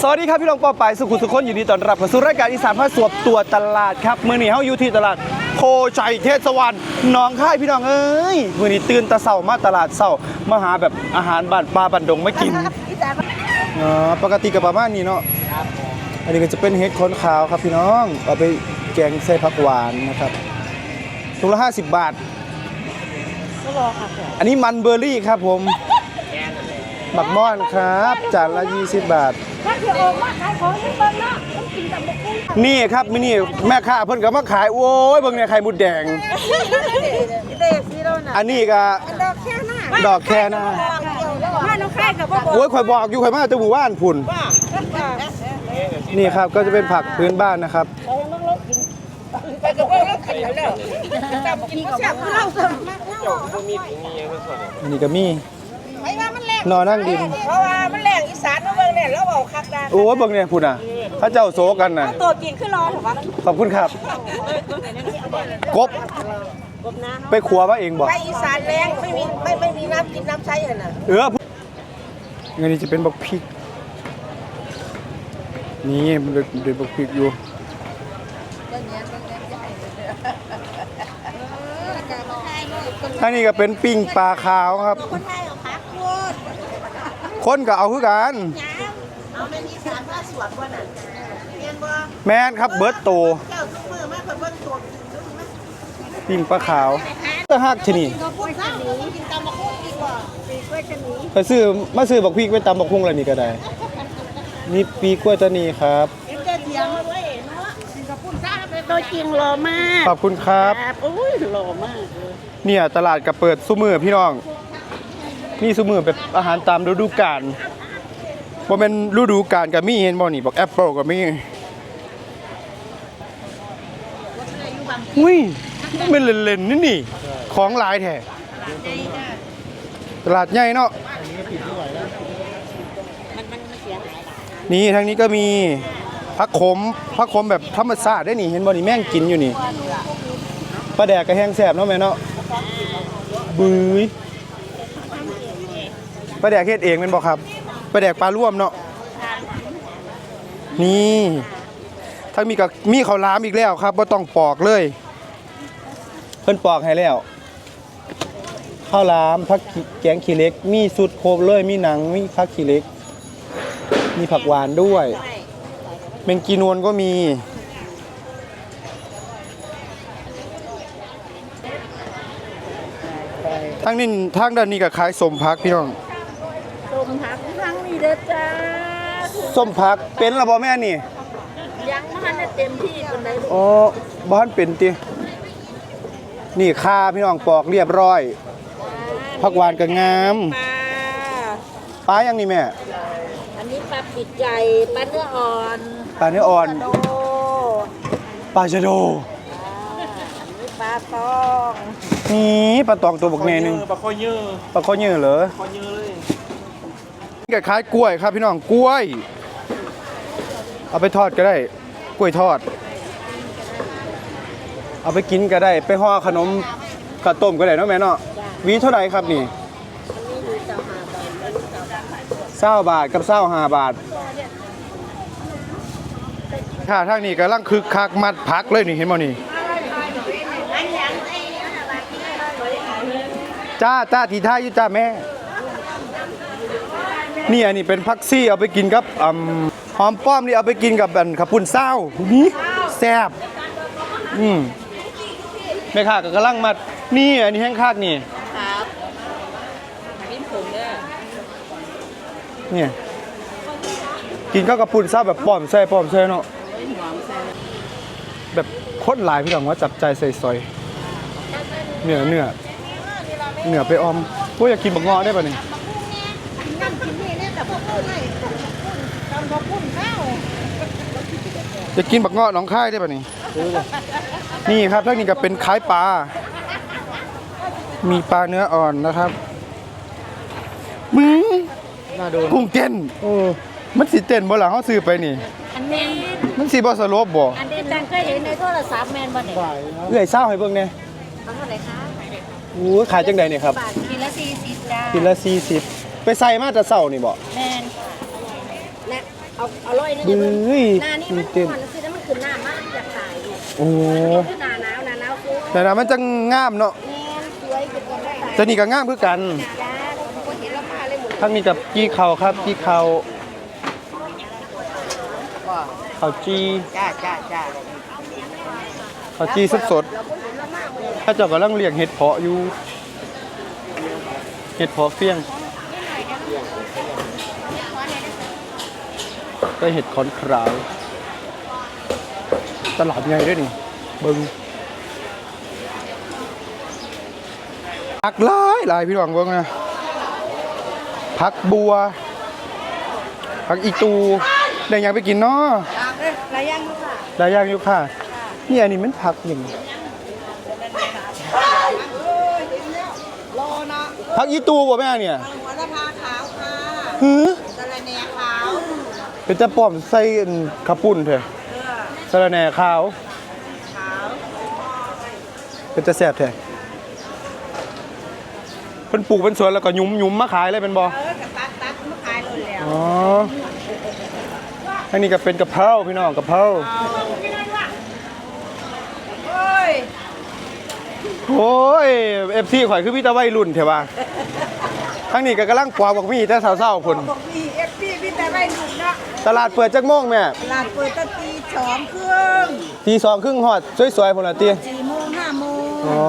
สวัสดีครับพี่น้องปอปายสุขุมสุขคนอยู่ดีต้อนรับเข้าสู่รายการอีสานพาสวบตัวตลาดครับมื้อนี้เฮาอยู่ที่ตลาดโพชัยเทศวรรณหนองค่ายพี่น้องเอ้ยมื้อนี้ตื่นแตะเช้ามาตลาดเช้ามาหาแบบอาหารบ้านปลาบันดงมากินอ๋อปกติก็ประมาณนี้เนาะอันนี้ก็จะเป็นเห็ดขนขาวครับพี่น้องเอาไปแกงใส่ผักหวานนะครับถุงละ50 บาทก็รอค่ะอันนี้มันเบอร์รี่ครับผม บักม่อนครับจานละ20 บาท ถ้าเดี๋ยวออกมาขายของให้เบิ่งเนาะต้องกินแต่บุกกุ้งนี่ครับมินี่แม่ค้าเพิ่นก็มาขายโอ้ยเบิ่งเนี่ยไข่มดแดง เด็กสิเราน่ะอันนี้ก็ดอกแค่หน้าดอกแค่หน้าบ้านน้องค่ายกับบ่บอกโอ้ยข่อยบอกอยู่ข่อยมาแต่หมู่บ้านพุ่น นี่ครับก็จะเป็นผักพื้นบ้านนะครับ ไปกับว่าเรากินแล้วจำกินก็แซ่บเราเสมอันนี้ก็มีไปว่ามันแรง นอนนั่งดิน เพราะว่ามันแรงอีสานเบิ่งเนี่ยเราเอาคักได้โอ้ยเบิ่งเนี่ยพุ่นน่ะพระเจ้าโซกันน่ะ ตัวกินขึ้นรอเหรอวะขอบคุณครับ กบกบน้ไปขัวมาเองบ่ำไปอีสานแรงไม่มีไม่ไม่มีน้ำกินน้ำใช้อะน่ะเอออันนี้จะเป็นบักพริก นี่มันเป็นบักพริกอยู่อันนี้ก็เป็นปิ้งปลาขาวครับ คนไทยเอาพักพูด คนก็เอาคือกัน เอาไม่มีสารผ้าสวดบ่น่ะเรียนบ่แมนครับเบิร์ตโตเจ้าทุกมือมาเพิ่นเบิ่งตัวกินดูมั้ยปิ้งปลาขาวตะฮักชนีก็พูดข้าวกินตำบักหุ่งดีกว่าปีกล้วยชะนีไปซื้อมาซื้อบักพริกไปตำบักฮุ่งอะไรนี่ก็ได้นี่ปีกล้วยตานีครับ เอ็มจะเถียงมาด้วยเนาะสิงคโปร์ซ่าเป็นตัวจริงหล่อมากขอบคุณครับครับอุ้ยหล่อมากเลยเนี่ยตลาดก็เปิดซุมือพี่น้อง นี่ซุมือแบบอาหารตามฤดูกาลบ่แม่นฤดูกาลก็มีเห็นบ่นี่บอกแอปเปิลก็มีอุ้ยเป็นเล่นๆนี่นี่ ของหลายแท้ตลาดใหญ่เนาะนี่ทางนี้ก็มีผักขมผักขมแบบธรรมชาติได้นี่ เห็นบ่นี่แม่งกินอยู่นี่ปลาแดกก็แห้งแซ่บเนาะแม่เนาะบุย ปลาแดกเฮ็ดเองแมันบอกครับปลาแดกปลาร่วมเนาะนี่ทั้งมีกับมีข้าวหลามอีกแล้วครับบ่ต้องปอกเลย เพิ่นปอกให้แล้วข้าวหลามผักแกงขี้เล็ก มีสุดโครบเลยมีหนังมีผักขี้เล็ก มีผักหวานด้วยเมงกีนวนก็มีทางนี้ทางด้านนี้ก็ขายสมพักพี่น้อง เด้อจ้าส้มพักเป็นละบ่แม่นี่ ยังไม่ทันได้เต็มที่คนใดลูกอ๋อบ้านเป็นตินี่คาพี่น้องปอกเรียบร้อย ผักหวานก็งาม ปลาปลายังนี่แม่ อันนี้ปลาปิดใจปลาเนื้ออ่อนปลาเนื้ออ่อน โดปลาชะโด อันนี้ปลาตองนี่ปลาตองตัวบักแม่หนึงปลาข้อเยอะปลาข้อเยอะเหรอข้อเยอะเลยนี่ ก็ขายกล้วยครับพี่น้องกล้วย เอาไปทอดก็ได้กล้วยทอด เอาไปกินก็ได้ ไปห่อขนมข้าวต้มก็ได้เนาะแม่เนาะวีเท่าไหร่ครับนี่เศร้าบาทกับเศร้าห้าบาทค่ะทางนี้กำลังคึกคักมัดพักเลยนี่เห็นบ่นี่จ้าจ้าทีท่ายู่จ้าแม่ นี่อันนี้เป็นพักซี่เอาไปกินกับอืมหอมป้อมนี่เอาไปกินกับอันขับปุ่นเศร้านี่แซ่บอืมแม่ค้าก็กำลังมัดนี่อันนี้แห้งคากนี่ครับลิ้นผมเนี่ยเนี่ยกินข้าวกับปุ่นเศร้าแบบป้อมใส่ป้อมใส่เนาะแบบโคตรหลายพี่น้องว่าจับใจใส่ซอยเนื้อเนื้อเนื้อไปออมโอ้ยอยากกินบักเงาะได้ป่ะนี่น้ำกินนี่เนี่ยแต่พวกพูดให้ ตำข้าวปุ้นข้าวจะกินบักเงาะหนองค่ายได้ป่ะนี่นี่ครับท่านี้ก็เป็นคล้ายปลา มีปลาเนื้ออ่อนนะครับมึงน่าโดนกุ้งเต้นโอ้มันสิเต้นบ่ล่ะเฮาซื้อไปนี่ อันนี้มันสิบ่สลบบ่ อันนี้จังเคยเห็นในโทรศัพท์แมนบ่เนี่ยเอื้อยเศร้าให้เบิ่งแหน่เขาเท่าไหร่คะโอ้ยขายจังไดเนี่ยครับบาทกินละสี่สิบจ้ากินละ40ไปใส่มาแต่เช้านี่บ่แมน ค่ะและเอาอร่อยนี่เบ้ยหน้านี่มันเต้น ก่อนคือนั้นมันคือหน้ามากอยากตายอยู่โอ้คือหน้าหนาวหน้าหนาวคือแต่ละมันจะงามเนาะแม่นสวยเป็นคนได้ตายแต่นี่ก็งามคือกันจ้าคนเห็นแล้วมาเลยหมดทั้งนี้กับกี้เขาครับกี้เขาเขาจีจ้าจ้าจ้าเขาจีสดสดๆถ้าเจ้ากำลังเลี้ยงเห็ดเพาะอยู่ เห็ดเพาะเฟี้ยง ได้เห็ดคอนขาวตลาดใหญ่ด้วยนี่เบิงผักหลายหลายพี่น้องเบิ่งนะผักบัวผักอีตูได้หยังไปกินเนาะอะไรยังลูกค่ะได้หยังอยู่ค่ะ นี่อันนี้มันผักหยังผักอีตูบ่แม่เนี่ยหัวละพาขาวค่ะหือสะระแหน่ขาว เป็นจะป้อมใส่อันข้าวปุ้นเถอะสะระแหน่ขาว ขาวเป็นจะแซ่บแท้เพิ่นปลูกเป็นสวนแล้วก็ยุ้มยุ้มมาขายเลยเป็นบ่เออกระตัดตัดมาขายเลยแล้วอ๋ออันนี้ก็เป็นกะเพราพี่น้องกะเพราโอ้ยโอ้ยเอฟซีข่อยคือพี่ตะวัยรุ่นเถอะว่าทั้งนี้ก็กำลังปอกบอกมีแต่สาวๆคนบอกพี่เอฟพี่พี่แต่ไม่หนุนเนาะ ตลาดเปิดจักโมงแม่ตลาดเปิดตั้งตีสองครึ่งตีสองครึ่งฮอดสวยๆพุ่นละตีสี่โมงห้าโมงอ๋อ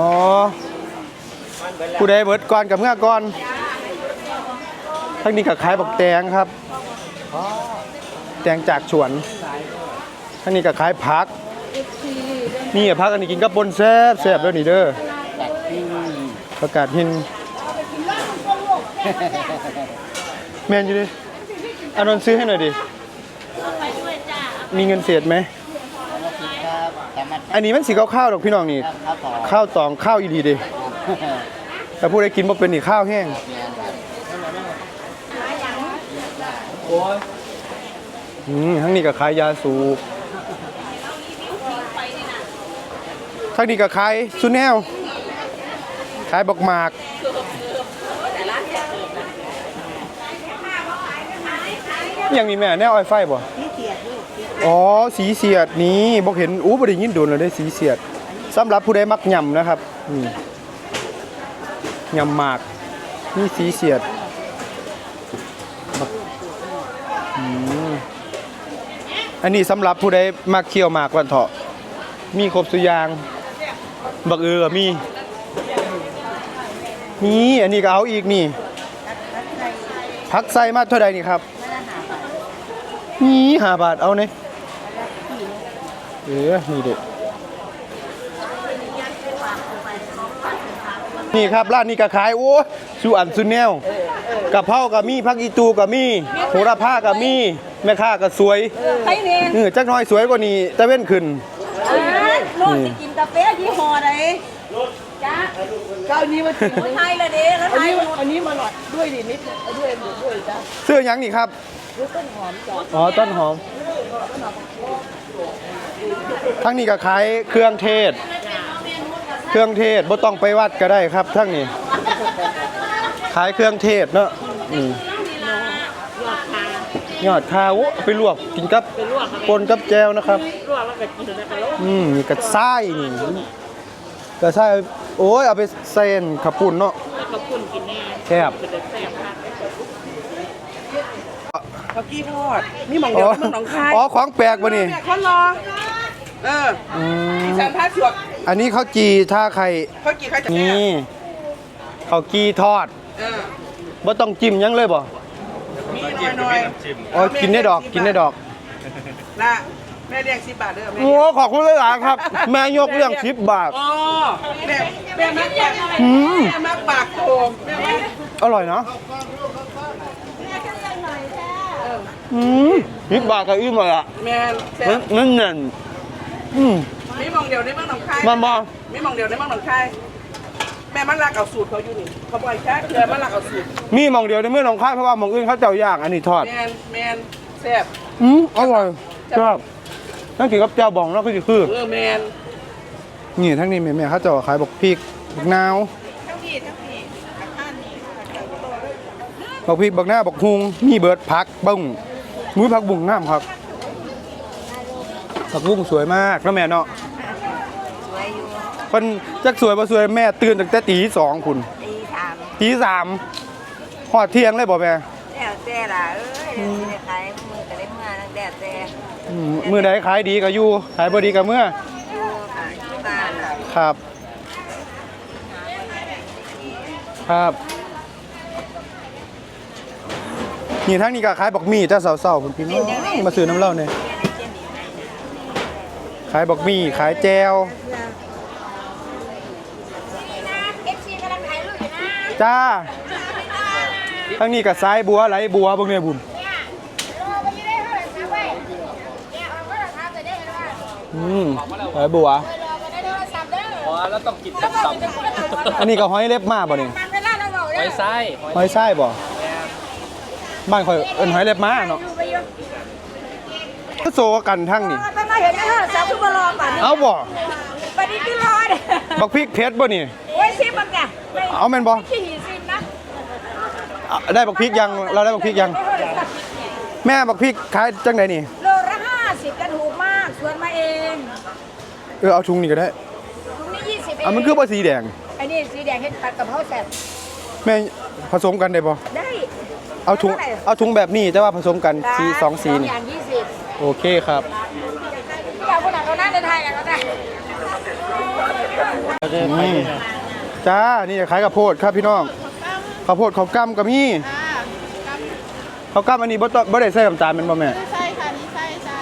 ผู้ใดเบิดก่อนกับเมื่อก่อนทั้งนี้ก็ขายบักแตงครับแตงจากสวนทั้งนี้ก็ขายผักนี่อะผักอันนี้กินกับปนแซ่บแซ่บแล้วนี่เด้อประกาศหินแมนอยู่ดิอานนท์ซื้อให้หน่อยดิ มีเงินเศษไหมอันนี้มันสีข้าวๆดอกพี่น้องนี่ข้าวตองข้าวอีหลีดิแต่ผู้ใดกินบ่เป็นนี่ข้าวแห้งอืมทั้งนี้ก็ขายยาสูบทั้งนี้ก็ขายสุแนวขายบอกหมากยังมีแม่แนวไอไฟบ่ อ๋อสีเสียดนี้บอกเห็นอู้บ่ได้ยินโดนแล้วได้สีเสียดสำหรับผู้ใดมักยำนะครับนี่ยำหมากนี่สีเสียดอืมอันนี้สำหรับผู้ใดมักเคี่ยวหมากวันเถาะมีครบสุยาง บักเอือมีนี่อันนี้ก็เอาอีกนี่พักใส่มาเท่าใดนี่ครับนี่หาบาทเอาเนี่ย ออนี่เด็ดนี่ครับร้านนี้ก็ขายโอ้สุอันสุแนวกะเพรากับมีผักอีตูกับมีโหระพากับมีแม่ค้าก็สวยใครเนี่ยเออจักหน้อยสวยกว่านี้ตะเว้นขึ้นลูกจะกินกาแฟยี่ห้อไหนจ้าก็อันนี้มาถึงคนไทยละเด้แล้วอันไทยนี้อันนี้มาหน่อยด้วยดินิดนึงเอาด้วยด้วยจ้าเสื้อหยังนี่ครับอ๋อต้นหอม ทั้งนี้ก็ขายเครื่องเทศ เครื่องเทศบ่ต้องไปวัดก็ได้ครับ ทั้งนี้ ขายเครื่องเทศเนาะอืมยอดคาโอ้เอาไปลวกกินกับปนกับแจวนะครับลวกแล้วก็กินแล้วก็ลงอืมนี่กระไส้นี่กระไส้โอ้ยเอาไปเส้นขับปุ่นเนาะแล้วก็ปุ่นกินแน่แซ่บเป็นแซ่บค่ะข้าวกี้ทอดมีหม่องเดียวกับหม่องหนองคายอ๋อของแปลกวะนี่แม่คนรอ เอออืมฉันพาสวกอันนี้ข้าวจีท่าไข่เขากี่ใครจะแม่นี่ข้าวกีทอดเออบ่ต้องจิ้มหยังเลยบ่มีน้อยน้อยอ๋อกินได้ดอกกินได้ดอกนะแม่เรียกสิบบาทเด้อแม่โอ้ขอบคุณหลายๆครับ แม่ยกเรื่องทิปบาท อ๋อแม่แม่มักปากอืม แม่มักปากโตแม่มักอร่อยเนาะอืมทิปบาทก็อิ่มเลยอะแม่แซ่บนั่นนั่น อืมมีหมองเดียวในเมืองหนองคายมาบ่มีหมองเดียวในเมืองหนองคายแม่มันรักเอาสูตรเขาอยู่นี่เขาบอกแค่เดือมันรักเอาสูตรมีหมองเดียวในเมื่อหนองคายเพราะว่าหมองอื่นเขาเจ้าย่างอันนี้ทอด แมนแมนแซ่บอืมอร่อยชอบนั่นกินกับเจ้าบองแล้วก็จะคือ เออแมนนี่ทั้งนี้แม่ๆเขาเจะขายบอกพริกบักนาวทั้งพี่ทั้งพี่ข้างนี่บอกพริกบักหน้าบอกฮุงมีเบิดผักบุ้งมุ้ยผักบุ้งงามครับ ผักบุ้งสวยมากแล้วแม่เนาะสวยอยู่เพิ่นจักสวยบ่สวยแม่ตื่นตั้งแต่ตีสองคุณตีสามตีสามหอดเที่ยงเลยบ่แม่แล้วแต่ล่ะเอ้ยเดี๋ยวสิได้ขายมือก็ได้เมื่อนั่งแดดแต่อืมมื้อใดขายดีก็อยู่ขายบ่ดีก็เมื่ออยู่ค่ะที่บ้านน่ะครับ ครับ นี่ทั้งนี้ก็ขายบักหมี่แต่เสาๆพุ่นพี่น้องมาซื้อน้ำเหล้าเนี่ย ขายบักหมี่ขายแจวเอฟซีกำลังถ่ายรูปอยู่นะจ้าทั้งนี้ก็สายบัวไหลบัวพวกเนี้ยบุญเนี่ยรอไปไม่ได้เท่าไหร่นะเว้ยเนี่ยเอาโทรศัพท์จะได้ไหมว่าอืมไหลบัวรอไปได้โทรศัพท์เด้ออ๋อแล้วต้องกินกับตับอันนี้ก็ห้อยเล็บมาบ่นี่มันเวลาเราบอกหเด้ออยไส้ห้อยไส้บ่บ้านข่อยเอิ้นห้อยเล็บมาเนาะดูไปอยู่ก็โซกันทั้งนี่ตอน มาเห็นในโทรศัพท์คือบ่รอป่านนี้เอาบ่บัดนี้คือรอเด้บักพริกเผ็ดบ่นี่โอ้ยซิบักจ้ะไม่เอาแม่นบ่ขี้หินซินนะอะได้บักพริกยังเราได้บักพริกยัง แม่บักพริกขายจังไดนี่โลละ50ก็ถูกมากสวนมาเองเออเอาถุงนี่ก็ได้ถุงนี้20เองอะมันคือบ่สีแดง ไอ้นี่สีแดงเฮ็ดผัดกะเพราแซ่บแม่ผสมกันได้บ่ได้เอาถุงเอาถุงแบบนี้แต่ว่าผสมกันสีสองสีสองนี่ อย่าง20โอเคครับ ที่เราคนไหนเขาน่าจะทายกันก็ได้ อืมจ้า นี่ขายข้าวโพดครับพี่น้องข้าวโพดข้าวกล้ำก็มีข้าวกล้ำอันนี้บ่ต้องบ่ได้ใส่น้ำตาลแมันบ่แม่ใช่ค่ะนี่ใช่จ้า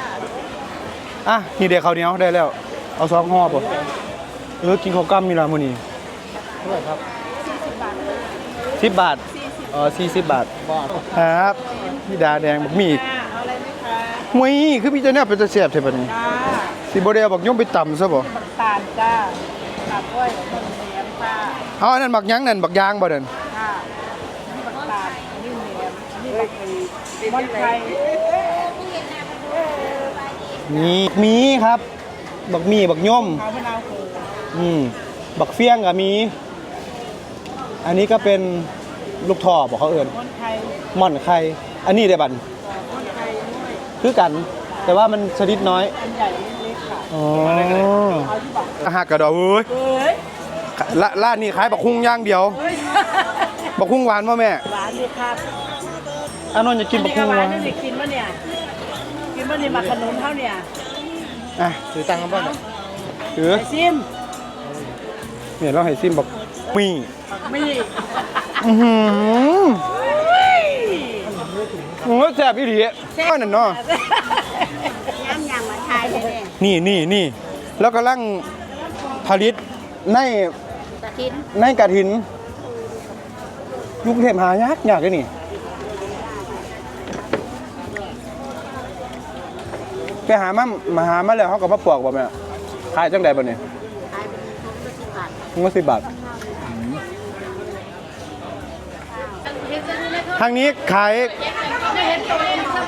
อะนี่เดี๋ยวข้าวเหนียวได้แล้ว เอาสองห่อบ่เออกินข้าวกล้ำมีละมื้อนี้เท่าไหร่ครับ10บาทเออ40บาทครับพี่ดาแดงบักหมี่มวยคือมีแต่เนี่ยเป็นตะแซ่บแท้บัดนี้สิบ่ได้เอาบักย่อมไปตำซะบ่ตาลจ้า ตับก้อยต้มเหนียมค่ะเอาอันนั้นบักหยังนั่นบักยางบ่เด่นค่ะนี่บักตาลอันนี้เหนียมอันนี้บักมอนไทยมีมีครับ บักหมี่บักย่อมขาวมะนาวโขอืม บักเฟี้ยงก็มี อันนี้ก็เป็นลูกท่อบอกเขาเอิญมอนไทยม่อนไข่อันนี้ได้บัน มอนไทยด้วยคือกัน แต่ว่ามันชนิดน้อย อันใหญ่เล็กๆค่ะ อ๋อเอาที่บักอาหารกระดอกเอ้ยเอ้ยละร้านนี้ขายบักคุ้งย่างเดียวเฮ้ยบักคุ้งหวานป่ะแม่หวานดีครับอานนท์จะกินบักคุ้งหวานนี่กินปะเนี่ย กินปะเนี่ยมาขนมเขาเนี่ยอะถือตังค์กันป่ะถือไอซิมเนี่ยเราให้ซิมบักมีมีอือหือโอ้ยแซ่บอีหลีก็นั่นเนาะย้ำยังมาทายเลย นี่นี่นี่แล้วกำลังผลิตในตะทินในกระถินยุคเทพหายากยากเลยนี่ไปหามามาหามาแล้วเขาก็มาปลอกบ่แม่ขายจังใดบ่เนี่ยขายเป็นถุงละสิบบาทถุงละสิบบาททางนี้ขาย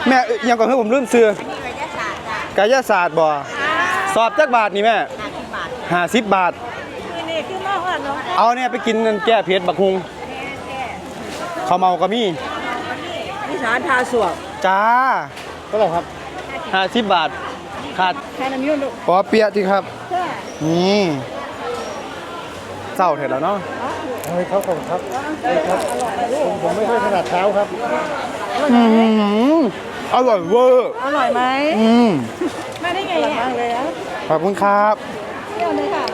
แม่เอ้ยยังก่อนให้ผมลืมซื้อนี่ไว้จะสาดจ้ะกายศาสตร์บ่ สอบจักบาทนี่แม่ห้าสิบบาทห้าสิบบาทนี่นี่คือน้องอะน้องเอาเนี่ยไปกินแก้เผ็ดบักฮุงข้าวเมาก็มีนี่สารทาสวกจ้าเท่าไหร่ครับห้าสิบบาทขาดแค่น้ำยุ่นลูกปอเปียะจริงครับ เพื่อนี่เศร้าเถอะแล้วเนาะให้เขาก่อนครับครับผมผมไม่ค่อยถนัดเท้าครับ อื้อหืออร่อยเวอร์อร่อยไหมอืมมา ได้ไงเนี่ยเลยอะขอบคุณครับเที่ยวเลยค่ะ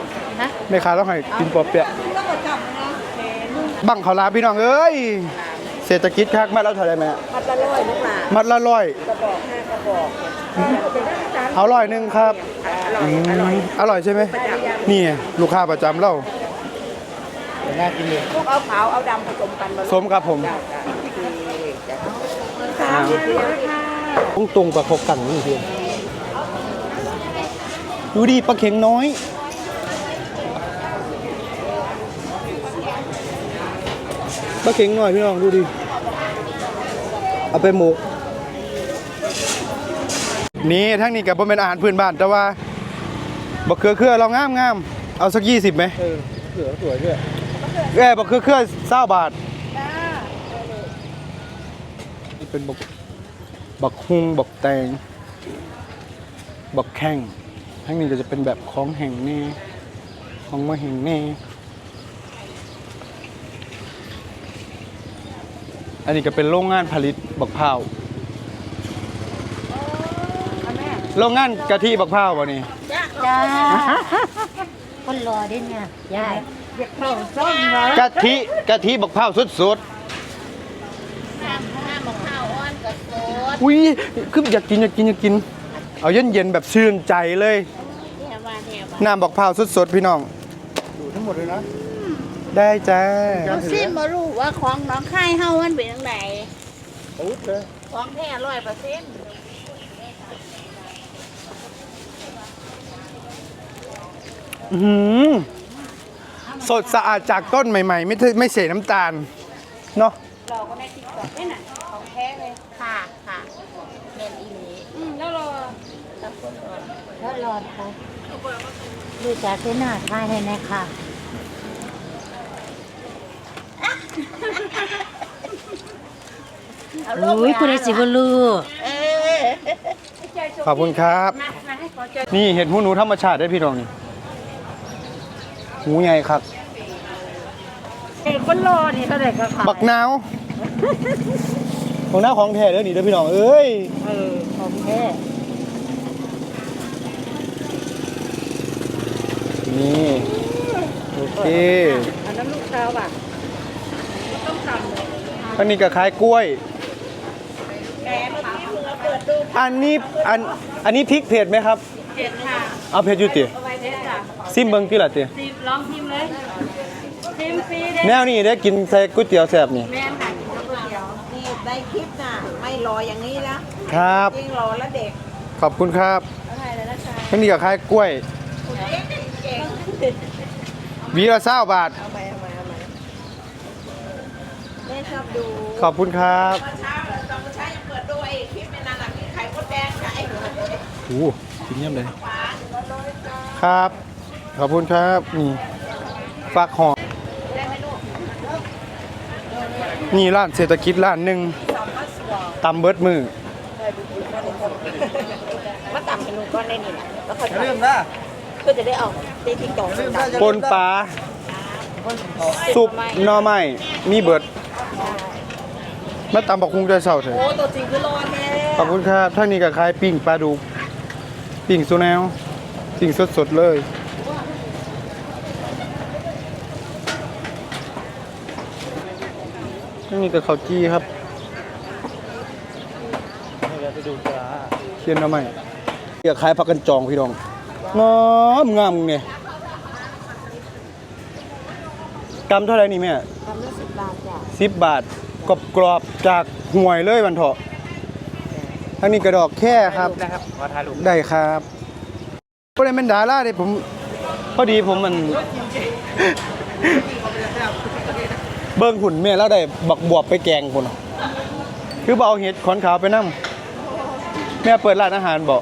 นะแม่ค้าต้องให้กินปอเปียะต้องกดจับนะเห็นบังเขาวหลามพี่น้องเอ้ยเศรษฐกิจคักมาแล้วเท่าไหรแม่มัดละร้อยลูกหลานมัดละร้อยกระบอกห้ากระบอกเอาร้อยหนึ่งครับอืมอร่อยใช่ไหมนี่ลูกค้าประจำเราน่ากินเลยพวกเอาขาวเอาดำผสมกันมาสมครับผมสามสิบเดียวค่ะตรงตรงๆประคบกันนี่พี่ ดูดิปลาเข็งน้อย ปลาเข็งหน่อยพี่น้องดูดิ เอาไปหมก นี่ทั้งนี้กับบ่เป็นอาหารพื้นบ้านแต่ว่าบักเขือเครือเรางามงามๆเอาสักยี่สิบไหมเออเสือสวยด้วยเอ้ยบักเขือเครือเศร้าบาทนี่เป็นบักบักฮุงบักแตงบักแข้ง ทั้งนี้ก็จะเป็นแบบของแห่งแน่ของมาแห่งแน่อันนี้ก็เป็นโรงงานผลิตบักพร้าวโรงงานกะทิบักพร้าวบ่นี่จ้าคนรอด้เนี่ยยายกะทิกะทิบักพร้าวสุดๆอุ้ยคืออยากกินอยากกินอยากกิน เอาเย็นๆแบบชื่นใจเลยน้ำบักพร้าวสดๆพี่น้อง ดูทั้งหมดเลยนะ ได้จ้าเราซิมมารู้ว่าของน้องค่ายเฮามันเป็นจังไดโอ้เลยของแท้ร้อยเปอร์เซ็นต์อื้อหือสดสะอาดจากต้นใหม่ๆ ไม่ใช่ไม่เสียน้ำตาลเนาะเราก็ได้ติ๊กต็อกนี่น่ะของแท้เลยค่ะค่ะเมนอีหลีอืมแล้วเรา แล้วรอค่ะดูจากที่หน้าทายให้นะค่ะอุ้ยคุณไอสิบลูเออขอบคุณครับมามาให้ขอเจอนี่เห็ดหูหนูธรรมชาติได้พี่น้องนี่หูใหญ่ครับคนรอนี่เท่าไหร่ก็ขายบักนาวของหน้าของแท้เด้อนี่เด้อพี่น้องเอ้ย เออ ของแท้ นี่โอเคอันนั้นลูกสาวอะอันนี้ก็ขายกล้วยแกเมื่อกี้มึงเอาเปิดดูอันนี้อันอันนี้พริกเผ็ดไหมครับเห็นค่ะเอาเผ็ดอยู่ติเอาไว้ได้จ้ะซิมเบิ่งติล่ะติซิมลองชิมเลยชิมฟรีเด้แนวนี้ได้กินใส่ก๋วยเตี๋ยวแซ่บนี่แม่นค่ะกินก๋วยเตี๋ยวนี่ในคลิปน่ะไม่รออย่างนี้นะครับ ยิ่งรอแล้วเด็กขอบคุณครับ อะไรเลยนะคะอันนี้ก็ขายกล้วย หวีละ20บาท เอาไปเอาไปเอาไปแม่ชอบดูขอบคุณครับเช้าเราตอนเช้ายังเปิดดูไอ้คลิปในนั้นน่ะมีไข่มดแดงกับไอ้หนูโอ้กินเยี่ยมเลย ครับ ขอบคุณครับนี่ฝากหอนี่ร้านเศรษฐกิจร้านหนึ่งตำเบิดมือมาต่ำเป็นหนูก้อนได้นี่แหละแล้วเขาจะเริ่มนะ เพื่อจะได้เอาได้ติ๊กต็อกดังปนปลาซุปหน่อไม้มีเบิดมาตำบักคุงใจเศร้าเถอะโอ้ตัวจริงคือรอแน่ขอบคุณครับท่านนี้ก็ขายปิ้งปลาดุกปิ้งสุแนวปิ้งสดๆเลยท่านนี้ก็ข้าวจี้ครับเชียนเอาไหมอยากขายผักกันจองพี่น้อง งามงามเนี่ยกำเท่าไหร่นี่แม่ทำได้สิบบาทจ้ะสิบบาทกรอบกรอบๆจากห่วยเลยวันเถาะทางนี้กระดอกแค่ครับนะครับขอถ่ายรูปได้ครับก็เลยเป็นดาราเลยผมพอดีผมมัน เบิ้งหุ่นแม่แล้วได้บักบวบไปแกงคนคือเบเอาเห็ดขอนขาวไปนั่แม่เปิดร้านอาหารบอก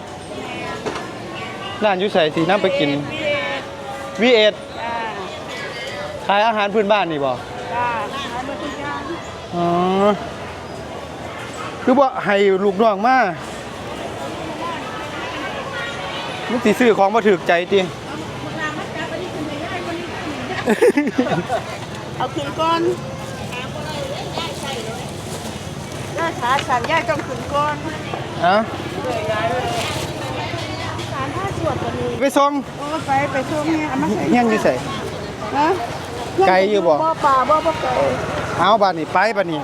ร้านอยุใส่สีน้ำไปกินวีเอ็ดขายอาหารพื้นบ้านนี่บอกอ๋อคือว่าให้ลูกน้องมามันสิซื้อของมาถือใจติเอาขึ้นก่อนย่าขาสั่นย่าต้องขึ้นก่อนฮะสารผ้าส วดตัวนี้ไปส่งโอ้ไปไปช่วงนี้เอามาใส่เฮียนอยู่ใส่นะไกลอยู่บ่บ่ป่าบ่บ่ไกลเอาบาดนี้ไปบาดนี้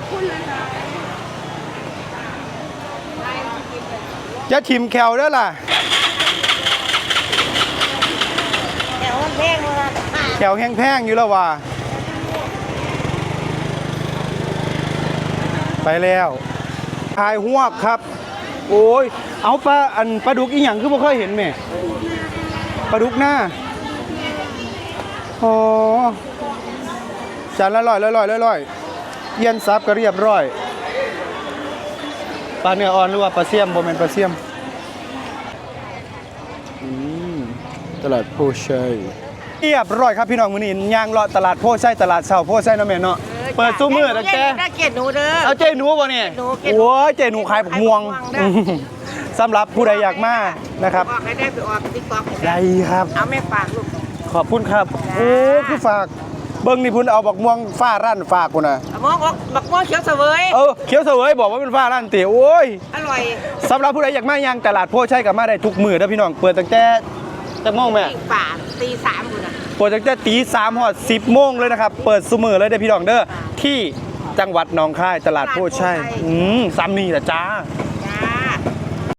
จะทิมแควเด้อล่ะแถวมันแพงเลยนะแขวแห้งแพงอยู่แล้วว่าไปแล้วทายหวกครับ โอ้ย เอาปลาอันปลาดุกอีหยังคือบ่เคยเห็นแม่ปลาดุกหน้าอ๋อจานละร้อยละร้อยละร้อยเยียนซับก็เรียบร้อยปลาเนื้ออ่อนหรือว่าปลาเสี่ยมบ่แม่นปลาเสี่ยมอืมตลาดโพชัยเรียบร้อยครับพี่น้องมื้อนี้ย่างเลาะตลาดโพชัยตลาดเช้าโพชัยเนาะแม่เนาะเออเปิดซูมือตั้งแต่ได้เกียรติหนูเด้อเอาเจหนูบ่เนี่ยเจหนูเจหนูโอ้ยเจหนูขายผักม่วง ขายผักม่วงได้อืมสำหรับผู้ใดอยากมานะครับออกให้ได้ไปออกติ๊กต็อกได้ครับ เอาแม่ฝากลูกขอบคุณครับจ้าโอ้คือฝากเบิ้งนี่พุ่นเอาบักม่วงฟ้ารั่นฝากกูนะเอามองออกบักม่วงเขียวเสวยเออเขียวเสวยบอกว่าเป็นฟ้ารั่นเตี๋ยโอ้ยอร่อยสำหรับผู้ใดอยากมายังตลาดโพชัยกับมาได้ทุกมือนะพี่น้องเปิดตั้งแต่จะโมงแม่ปิ้งป่าตีสามคุณน่ะเปิดตั้งแต่ตีสามหอดสิบโมงเลยนะครับเปิดสุมือเลยเด้อพี่น้องเด้อที่จังหวัดหนองคายตลาดโพชัยอืมซ้ำนี่แหละจ้าอ